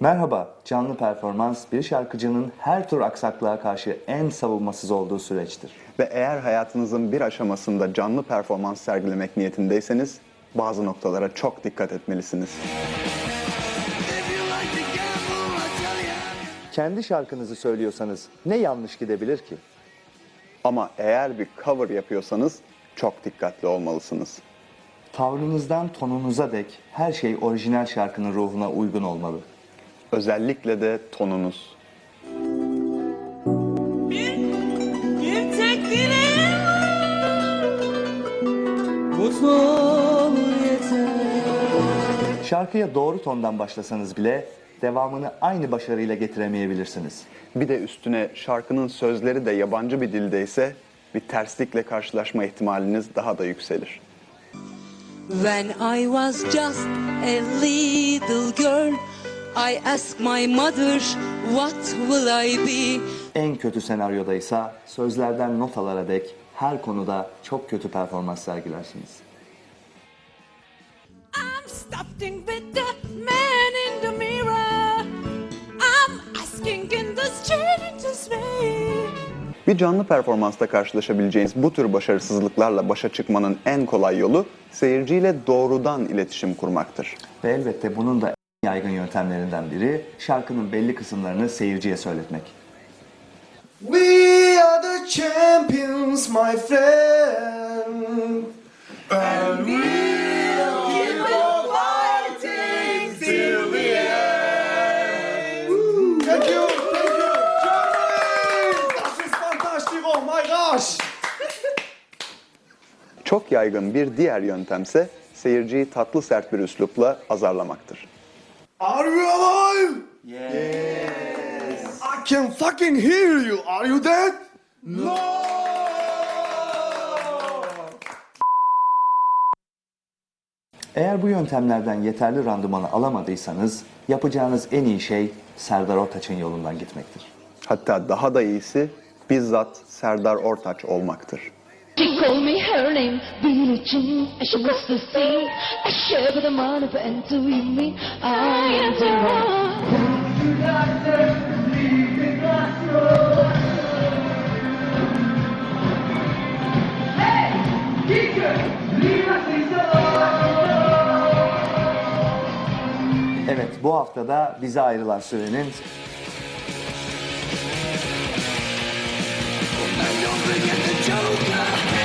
Merhaba, canlı performans bir şarkıcının her tür aksaklığa karşı en savunmasız olduğu süreçtir. Ve eğer hayatınızın bir aşamasında canlı performans sergilemek niyetindeyseniz bazı noktalara çok dikkat etmelisiniz. Kendi şarkınızı söylüyorsanız ne yanlış gidebilir ki? Ama eğer bir cover yapıyorsanız çok dikkatli olmalısınız. Tavrınızdan tonunuza dek her şey orijinal şarkının ruhuna uygun olmalı. Özellikle de tonunuz. Mutlu ol yeter Şarkıya doğru tondan başlasanız bile devamını aynı başarıyla getiremeyebilirsiniz. Bir de üstüne şarkının sözleri de yabancı bir dildeyse bir terslikle karşılaşma ihtimaliniz daha da yükselir. When I was just a little girl I asked my mother what will I be En kötü senaryoda ise sözlerden notalara dek her konuda çok kötü performans sergilersiniz. I'm starting with the man in the mirror. I'm asking in the strangest way. Bir canlı performansta karşılaşabileceğiniz bu tür başarısızlıklarla başa çıkmanın en kolay yolu seyirciyle doğrudan iletişim kurmaktır. Ve elbette bunun da yaygın yöntemlerinden biri şarkının belli kısımlarını seyirciye söyletmek. We are the champions, my friend. And we'll keep on fighting till the end. Woo. Thank you, thank you. Germany! Das ist fantastisch, oh my gosh! Çok yaygın bir diğer yöntemse seyirciyi tatlı sert bir üslupla azarlamaktır. Are you alive? Yes. I can fucking hear you. Are you dead? No! Eğer bu yöntemlerden yeterli randımanı alamadıysanız yapacağınız en iyi şey Serdar Ortaç'ın yolundan gitmektir. Hatta daha da iyisi bizzat Serdar Ortaç olmaktır. She called me her name, Billie Jean, and she was the scene. I share with the money, but do you mean I am the one? Evet bu haftada bize ayrılan sürenin I don't forget the Joker